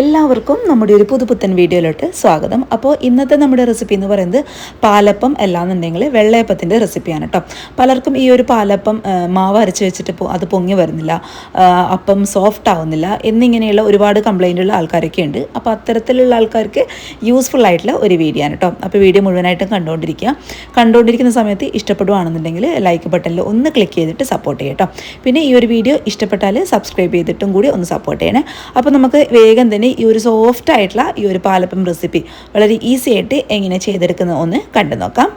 എല്ലാവർക്കും നമ്മുടെ ഒരു പുതുപുത്തൻ വീഡിയോയിലോട്ട് സ്വാഗതം. അപ്പോൾ ഇന്നത്തെ നമ്മുടെ റെസിപ്പി എന്ന് പറയുന്നത് പാലപ്പം അല്ലാന്നുണ്ടെങ്കിൽ വെള്ളയപ്പത്തിന്റെ റെസിപ്പിയാണ് കേട്ടോ പലർക്കും ഈ ഒരു പാലപ്പം മാവ് അരച്ച് വെച്ചിട്ട് അത് പൊങ്ങി വരുന്നില്ല അപ്പം സോഫ്റ്റ് ആവുന്നില്ല എന്നിങ്ങനെയുള്ള ഒരുപാട് കംപ്ലൈന്റ് ഉള്ള ആൾക്കാരൊക്കെ ഉണ്ട്. അപ്പോൾ അത്തരത്തിലുള്ള ആൾക്കാർക്ക് യൂസ്ഫുൾ ആയിട്ടുള്ള ഒരു വീഡിയോ ആണ് കേട്ടോ അപ്പോൾ വീഡിയോ മുഴുവനായിട്ടും കണ്ടുകൊണ്ടിരിക്കുക കണ്ടുകൊണ്ടിരിക്കുന്ന സമയത്ത് ഇഷ്ടപ്പെടുവാണെന്നുണ്ടെങ്കിൽ ലൈക്ക് ബട്ടണിൽ ഒന്ന് ക്ലിക്ക് ചെയ്തിട്ട് സപ്പോർട്ട് ചെയ്യാം കേട്ടോ പിന്നെ ഈ ഒരു വീഡിയോ ഇഷ്ടപ്പെട്ടാൽ സബ്സ്ക്രൈബ് ചെയ്തിട്ടും കൂടി ഒന്ന് സപ്പോർട്ട് ചെയ്യണേ. അപ്പോൾ നമുക്ക് വേഗം തന്നെ ഈ ഒരു സോഫ്റ്റ് ആയിട്ടുള്ള ഈ ഒരു പാലപ്പം റെസിപ്പി വളരെ ഈസി ആയിട്ട് എങ്ങനെ ചെയ്തെടുക്കുന്നത് ഒന്ന് കണ്ടു നോക്കാം.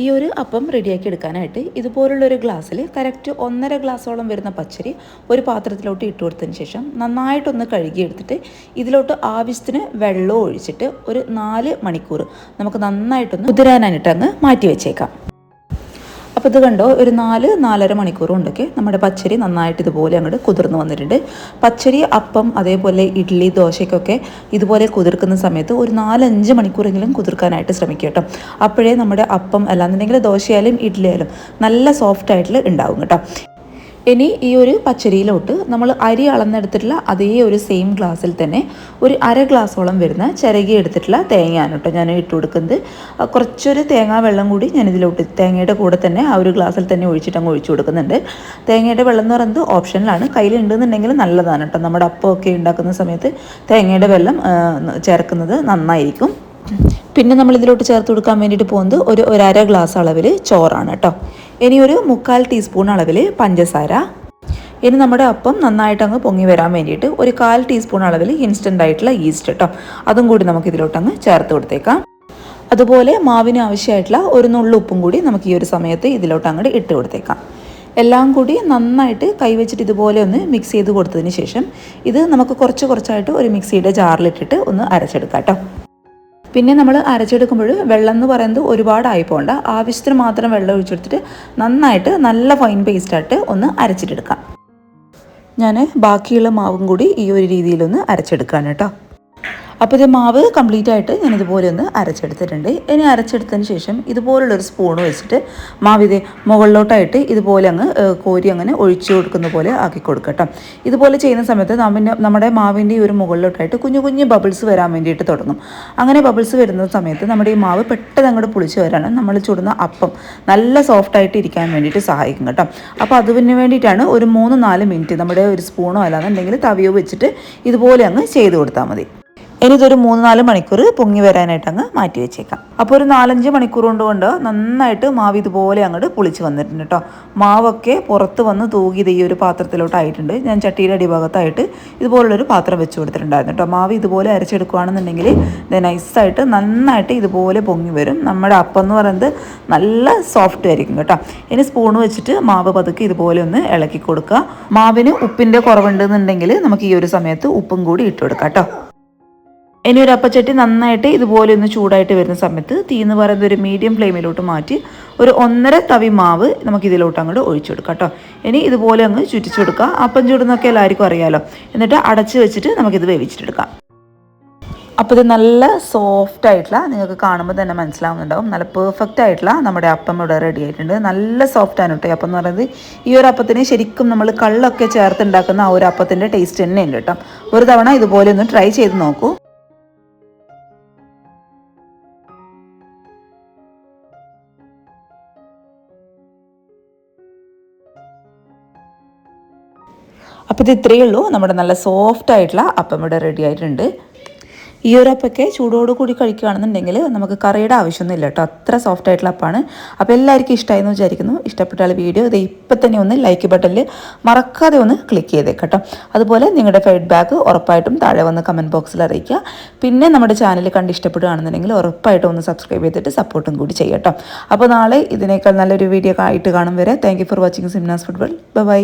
ഈ ഒരു അപ്പം റെഡിയാക്കി എടുക്കാനായിട്ട് ഇതുപോലുള്ളൊരു ഗ്ലാസ്സിൽ കറക്റ്റ് ഒന്നര ഗ്ലാസ്സോളം വരുന്ന പച്ചരി ഒരു പാത്രത്തിലോട്ട് ഇട്ട് കൊടുത്തതിന് ശേഷം നന്നായിട്ടൊന്ന് കഴുകിയെടുത്തിട്ട് ഇതിലോട്ട് ആവശ്യത്തിന് വെള്ളം ഒഴിച്ചിട്ട് ഒരു നാല് മണിക്കൂർ നമുക്ക് നന്നായിട്ടൊന്ന് കുതിരാനായിട്ട് അങ്ങ് മാറ്റി വെച്ചേക്കാം. അപ്പോൾ ഇത് കണ്ടോ ഒരു നാല് നാലര മണിക്കൂർ കൊണ്ടൊക്കെ നമ്മുടെ പച്ചരി നന്നായിട്ട് ഇതുപോലെ അങ്ങോട്ട് കുതിർന്ന് വന്നിട്ടുണ്ട്. പച്ചരി അപ്പം അതേപോലെ ഇഡ്ഡലി ദോശയ്ക്കൊക്കെ ഇതുപോലെ കുതിർക്കുന്ന സമയത്ത് ഒരു നാലഞ്ച് മണിക്കൂറെങ്കിലും കുതിർക്കാനായിട്ട് ശ്രമിക്കുക കേട്ടോ. അപ്പോഴേ നമ്മുടെ അപ്പം അല്ലാന്നുണ്ടെങ്കിൽ ദോശയായാലും ഇഡ്ഡലിയായാലും നല്ല സോഫ്റ്റ് ആയിട്ട് ഉണ്ടാവും കേട്ടോ. ഇനി ഈ ഒരു പച്ചരിയിലോട്ട് നമ്മൾ അരി അളന്നെടുത്തിട്ടുള്ള അതേ ഒരു സെയിം ഗ്ലാസ്സിൽ തന്നെ ഒരു അര ഗ്ലാസ്സോളം വരുന്ന ചിരകി എടുത്തിട്ടുള്ള തേങ്ങയാണ് കേട്ടോ ഞാൻ ഇട്ട് കൊടുക്കുന്നത്. കുറച്ചൊരു തേങ്ങാ വെള്ളം കൂടി ഞാൻ ഇതിലോട്ട് തേങ്ങയുടെ കൂടെ തന്നെ ആ ഒരു ഗ്ലാസ്സിൽ തന്നെ ഒഴിച്ചിട്ട് അങ്ങ് ഒഴിച്ചു കൊടുക്കുന്നുണ്ട്. തേങ്ങയുടെ വെള്ളം എന്ന് പറയുന്നത് ഓപ്ഷനിലാണ്. കയ്യിലുണ്ടെന്നുണ്ടെങ്കിൽ നല്ലതാണ് കേട്ടോ. നമ്മുടെ അപ്പമൊക്കെ ഉണ്ടാക്കുന്ന സമയത്ത് തേങ്ങയുടെ വെള്ളം ചേർക്കുന്നത് നന്നായിരിക്കും. പിന്നെ നമ്മൾ ഇതിലോട്ട് ചേർത്ത് കൊടുക്കാൻ വേണ്ടിയിട്ട് പോകുന്നത് ഒരു ഒരര ഗ്ലാസ് അളവിൽ ചോറാണ് കേട്ടോ. ഇനി ഒരു മുക്കാൽ ടീസ്പൂൺ അളവിൽ പഞ്ചസാര. ഇനി നമ്മുടെ അപ്പം നന്നായിട്ട് അങ്ങ് പൊങ്ങി വരാൻ വേണ്ടിയിട്ട് ഒരു കാൽ ടീസ്പൂൺ അളവിൽ ഇൻസ്റ്റന്റ് ആയിട്ടുള്ള ഈസ്റ്റ് കേട്ടോ. അതും കൂടി നമുക്ക് ഇതിലോട്ട് അങ്ങ് ചേർത്ത് കൊടുത്തേക്കാം. അതുപോലെ മാവിന് ആവശ്യമായിട്ടുള്ള ഒരു നുള്ളു ഉപ്പും കൂടി നമുക്ക് ഈ ഒരു സമയത്ത് ഇതിലോട്ട് അങ്ങോട്ട് ഇട്ട് കൊടുത്തേക്കാം. എല്ലാം കൂടി നന്നായിട്ട് കൈവച്ചിട്ട് ഇതുപോലെ ഒന്ന് മിക്സ് ചെയ്ത് കൊടുത്തതിന് ശേഷം ഇത് നമുക്ക് കുറച്ച് കുറച്ചായിട്ട് ഒരു മിക്സിയുടെ ജാറിലിട്ടിട്ട് ഒന്ന് അരച്ചെടുക്കാം കേട്ടോ. പിന്നെ നമ്മൾ അരച്ചെടുക്കുമ്പോൾ വെള്ളം എന്ന് പറയുന്നത് ഒരുപാടായി പോകണ്ട. ആവശ്യത്തിന് മാത്രം വെള്ളം ഒഴിച്ചെടുത്തിട്ട് നന്നായിട്ട് നല്ല ഫൈൻ പേസ്റ്റായിട്ട് ഒന്ന് അരച്ചിട്ടെടുക്കാം. ഞാൻ ബാക്കിയുള്ള മാവും കൂടി ഈ ഒരു രീതിയിലൊന്ന് അരച്ചെടുക്കുകയാണ് കേട്ടോ. അപ്പോൾ ഇത് മാവ് കംപ്ലീറ്റ് ആയിട്ട് ഞാൻ ഇതുപോലെ ഒന്ന് അരച്ചെടുത്തിട്ടുണ്ട്. ഇനി അരച്ചെടുത്തതിന് ശേഷം ഇതുപോലുള്ളൊരു സ്പൂൺ വെച്ചിട്ട് മാവ് ഇത് മുകളിലോട്ടായിട്ട് ഇതുപോലെ അങ്ങ് കോരി അങ്ങനെ ഒഴിച്ചു കൊടുക്കുന്ന പോലെ ആക്കി കൊടുക്കട്ടോ ഇതുപോലെ ചെയ്യുന്ന സമയത്ത് നമ്മിന്റെ നമ്മുടെ മാവിന്റെ ഈ ഒരു മുകളിലോട്ടായിട്ട് കുഞ്ഞു കുഞ്ഞു ബബിൾസ് വരാൻ വേണ്ടിയിട്ട് തുടങ്ങും. അങ്ങനെ ബബിൾസ് വരുന്ന സമയത്ത് നമ്മുടെ ഈ മാവ് പെട്ടെന്ന് അങ്ങോട്ട് പുളിച്ച് വരാണ്. നമ്മൾ ചുടുന്ന അപ്പം നല്ല സോഫ്റ്റായിട്ട് ഇരിക്കാൻ വേണ്ടിയിട്ട് സഹായിക്കും കേട്ടോ. അപ്പോൾ അതിന് വേണ്ടിയിട്ടാണ് ഒരു മൂന്ന് നാല് മിനിറ്റ് നമ്മുടെ ഒരു സ്പൂണോ അല്ലാന്നുണ്ടെങ്കിൽ തവിയോ വെച്ചിട്ട് ഇതുപോലെ അങ്ങ് ചെയ്ത് കൊടുത്താൽ മതി. ഇനി ഇതൊരു മൂന്ന് നാല് മണിക്കൂർ പൊങ്ങി വരാനായിട്ട് അങ്ങ് മാറ്റി വെച്ചേക്കാം. അപ്പോൾ ഒരു നാലഞ്ച് മണിക്കൂർ കൊണ്ട് കൊണ്ട് നന്നായിട്ട് മാവ് ഇതുപോലെ അങ്ങോട്ട് പുളിച്ച് വന്നിട്ടുണ്ട് കേട്ടോ മാവൊക്കെ പുറത്ത് വന്ന് തൂകിയത് ഈ ഒരു പാത്രത്തിലോട്ടായിട്ടുണ്ട് ഞാൻ ചട്ടിയുടെ അടിഭാഗത്തായിട്ട് ഇതുപോലുള്ളൊരു പാത്രം വെച്ച് കൊടുത്തിട്ടുണ്ടായിരുന്നു കേട്ടോ മാവ് ഇതുപോലെ അരച്ചെടുക്കുകയാണെന്നുണ്ടെങ്കിൽ നൈസായിട്ട് നന്നായിട്ട് ഇതുപോലെ പൊങ്ങി വരും. നമ്മുടെ അപ്പം എന്ന് പറയുന്നത് നല്ല സോഫ്റ്റ് ആയിരിക്കും കേട്ടോ. ഇനി സ്പൂൺ വെച്ചിട്ട് മാവ് പതുക്കെ ഇതുപോലെ ഒന്ന് ഇളക്കി കൊടുക്കുക. മാവിന് ഉപ്പിന്റെ കുറവുണ്ടെന്നുണ്ടെങ്കിൽ നമുക്ക് ഈ ഒരു സമയത്ത് ഉപ്പും കൂടി ഇട്ട് കൊടുക്കാം കേട്ടോ ഇനി ഒരു അപ്പച്ചട്ടി നന്നായിട്ട് ഇതുപോലെ ഒന്ന് ചൂടായിട്ട് വരുന്ന സമയത്ത് തീ എന്ന് പറയുന്നത് ഒരു മീഡിയം ഫ്ലെയിമിലോട്ട് മാറ്റി ഒരു ഒന്നര തവി മാവ് നമുക്ക് ഇതിലോട്ട് അങ്ങോട്ട് ഒഴിച്ചു കൊടുക്കാം കേട്ടോ. ഇനി ഇതുപോലെ അങ്ങ് ചുറ്റിച്ചു കൊടുക്കുക അപ്പം ചൂടുന്നൊക്കെ എല്ലാവർക്കും അറിയാലോ. എന്നിട്ട് അടച്ച് വെച്ചിട്ട് നമുക്കിത് വേവിച്ചിട്ടെടുക്കാം അപ്പോൾ ഇത് നല്ല സോഫ്റ്റ് ആയിട്ടുള്ള നിങ്ങൾക്ക് കാണുമ്പോൾ തന്നെ മനസ്സിലാവുന്നുണ്ടാവും. നല്ല പെർഫെക്റ്റ് ആയിട്ടുള്ള നമ്മുടെ അപ്പം ഇവിടെ റെഡി ആയിട്ടുണ്ട്. നല്ല സോഫ്റ്റ് ആണ് കേട്ടോ അപ്പം എന്ന് പറയുന്നത്. ഈ ഒരു അപ്പത്തിന് ശരിക്കും നമ്മൾ കള്ളൊക്കെ ചേർത്ത് ഉണ്ടാക്കുന്ന ആ ഒരു അപ്പത്തിന്റെ ടേസ്റ്റ് തന്നെയുണ്ട് കേട്ടോ. ഒരു തവണ ഇതുപോലെ ഒന്ന് ട്രൈ ചെയ്ത് നോക്കൂ. അപ്പോൾ ഇത് ഇത്രയേ ഉള്ളൂ. നമ്മുടെ നല്ല സോഫ്റ്റ് ആയിട്ടുള്ള അപ്പം ഇവിടെ റെഡി ആയിട്ടുണ്ട്. ഈ ഒരു അപ്പൊക്കെ ചൂടോട് കൂടി കഴിക്കുകയാണെന്നുണ്ടെങ്കിൽ നമുക്ക് കറിയുടെ ആവശ്യമൊന്നുമില്ല കേട്ടോ. അത്ര സോഫ്റ്റ് ആയിട്ടുള്ള അപ്പാണ്. അപ്പോൾ എല്ലാവർക്കും ഇഷ്ടമായി എന്ന് വിചാരിക്കുന്നു ഇഷ്ടപ്പെട്ടാൽ വീഡിയോ ഇത് ഇപ്പം തന്നെ ഒന്ന് ലൈക്ക് ബട്ടണിൽ മറക്കാതെ ഒന്ന് ക്ലിക്ക് ചെയ്തേ കേട്ടോ. അതുപോലെ നിങ്ങളുടെ ഫീഡ്ബാക്ക് ഉറപ്പായിട്ടും താഴെ വന്ന് കമന്റ് ബോക്സിൽ അറിയിക്കുക. പിന്നെ നമ്മുടെ ചാനൽ കണ്ട് ഇഷ്ടപ്പെടുകയാണെന്നുണ്ടെങ്കിൽ ഉറപ്പായിട്ടും ഒന്ന് സബ്സ്ക്രൈബ് ചെയ്തിട്ട് സപ്പോർട്ടും കൂടി ചെയ്യട്ടോ അപ്പോൾ നാളെ ഇതിനേക്കാൾ നല്ലൊരു വീഡിയോ ആയിട്ട് കാണും വരെ. താങ്ക് ഫോർ വാച്ചിങ് സിംനാസ് ഫുട്ബോൾ ബൈ